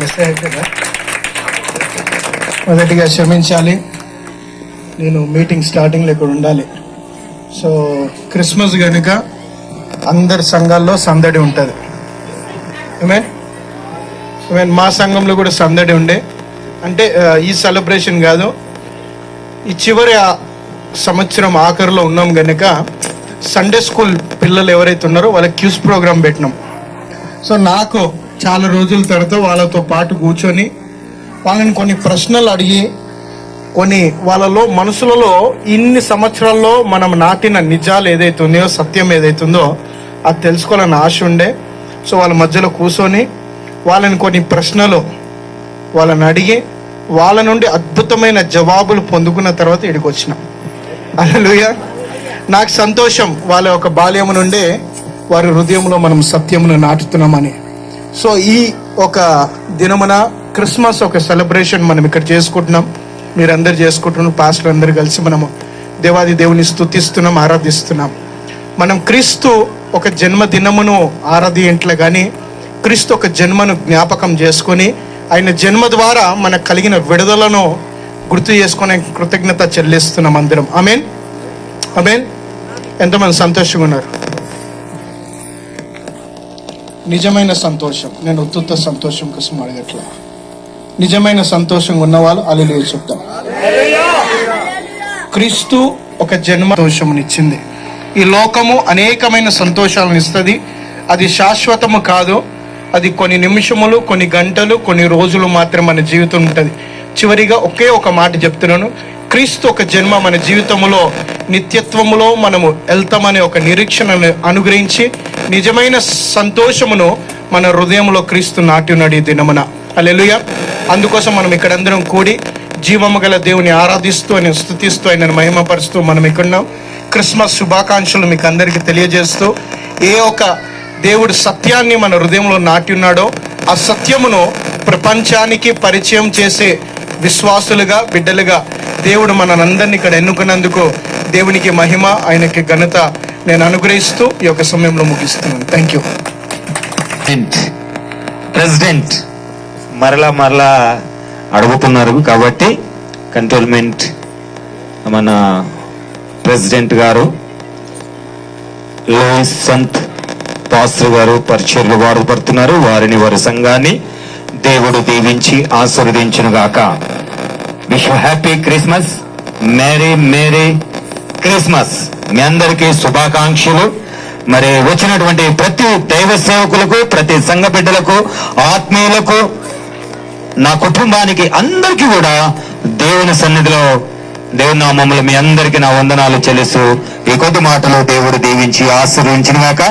Miss అయిపోయిందా మొదటిగా క్షమించాలి. నేను మీటింగ్ స్టార్టింగ్లో ఇక్కడ ఉండాలి. సో క్రిస్మస్ కనుక అందరి సంఘాల్లో సందడి ఉంటుంది. ఏమే ఈవెన్ మా సంఘంలో కూడా సందడి ఉండే. అంటే ఈ సెలబ్రేషన్ కాదు. ఈ చివరి సంవత్సరం ఆఖరిలో ఉన్నాం కనుక సండే స్కూల్ పిల్లలు ఎవరైతే ఉన్నారో వాళ్ళకి క్యూస్ ప్రోగ్రామ్ పెట్టినాం. సో నాకు చాలా రోజుల తర్వాత వాళ్ళతో పాటు కూర్చొని వాళ్ళని కొన్ని ప్రశ్నలు అడిగి కొన్ని వాళ్ళలో మనసులలో ఇన్ని సంవత్సరాల్లో మనం నాటిన నిజాలు ఏదైతే ఉన్నాయో సత్యం ఏదైతే ఉందో అది తెలుసుకోవాలని ఆశ ఉండే. సో వాళ్ళ మధ్యలో కూర్చొని వాళ్ళని కొన్ని ప్రశ్నలు వాళ్ళని అడిగి వాళ్ళ నుండి అద్భుతమైన జవాబులు పొందుకున్న తర్వాత ఇక్కడికి వచ్చిన. అలలుయ నాకు సంతోషం వాళ్ళ యొక్క బాల్యము నుండే వారి హృదయంలో మనం సత్యమును నాటుతున్నామని. సో ఈ ఒక దినమున క్రిస్మస్ ఒక సెలబ్రేషన్ మనం ఇక్కడ చేసుకుంటున్నాం. మీరందరు చేసుకుంటున్నాం పాస్టర్ అందరు కలిసి మనము దేవాది దేవుని స్తుతిస్తున్నాం ఆరాధిస్తున్నాం. మనం క్రీస్తు ఒక జన్మదినమును ఆరాధి ఇంట్లో కానీ క్రీస్తు ఒక జన్మను జ్ఞాపకం చేసుకొని ఆయన జన్మ ద్వారా మనకు కలిగిన విడుదలను గుర్తు చేసుకునే కృతజ్ఞత చెల్లిస్తున్నాం అందరం. అమేన్ అమేన్ ఎంతమంది సంతోషంగా ఉన్నారు. నిజమైన సంతోషం. నేను ఉత్తుత్త సంతోషం కోసం అడగట్లా. నిజమైన సంతోషంగా ఉన్నవాళ్ళు అల్లు చెప్తాం. క్రీస్తు ఒక జన్మ సంతోషమునిచ్చింది. ఈ లోకము అనేకమైన సంతోషాలను ఇస్తుంది అది శాశ్వతము కాదు. అది కొన్ని నిమిషములు కొన్ని గంటలు కొన్ని రోజులు మాత్రం మన జీవితం ఉంటుంది. చివరిగా ఒకే ఒక మాట చెప్తున్నాను. క్రీస్తు ఒక జన్మ మన జీవితంలో నిత్యత్వములో మనము వెళ్తామనే ఒక నిరీక్షణను అనుగ్రహించి నిజమైన సంతోషమును మన హృదయంలో క్రీస్తు నాట్యున్నాడు ఈ దినమున. అలెలుయ అందుకోసం మనం ఇక్కడందరం కూడి జీవము గల దేవుని ఆరాధిస్తూ ఆయన స్థుతిస్తూ ఆయనను మహిమపరుస్తూ మనం ఇక్కడున్నాం. క్రిస్మస్ శుభాకాంక్షలు మీకు అందరికీ తెలియజేస్తూ ఏ ఒక దేవుడు సత్యాన్ని మన హృదయంలో నాటి ఉన్నాడో ఆ సత్యమును ప్రపంచానికి పరిచయం చేసే విశ్వాసులుగా బిడ్డలుగా దేవుడు మనందరినీ ఇక్కడ ఎన్నుకున్నందుకు దేవునికి మహిమ ఆయనకి ఘనత నేను అనుగ్రహిస్తూ ఈ యొక్క సమయంలో ముగిస్తున్నాను. థ్యాంక్ యూ ప్రెసిడెంట్ మరలా మరలా అడుగుతున్నారు కాబట్టి కంట్రోల్మెంట్ మన ప్రెసిడెంట్ గారు లోయిస్ సంత్ పాస్టర్ గారు పరిచయలు వారు పడుతున్నారు. వారిని వారి సంఘాన్ని దేవుడు దీవించి ఆశీర్వదించును గాక wish happy Christmas merry merry Christmas. మీ అందరికీ శుభాకాంక్షలు. మరి వచ్చినటువంటి ప్రతి దైవ సేవకులకు ప్రతి సంఘ బిడ్డలకు ఆత్మీయులకు నా కుటుంబానికి అందరికీ కూడా దేవుని సన్నిధిలో దేవుని నామములు మీ అందరికీ నా వందనాలు చెల్లిస్తూ ఈ కొద్ది మాటలు దేవుడు దీవించి ఆశీర్వించినగాక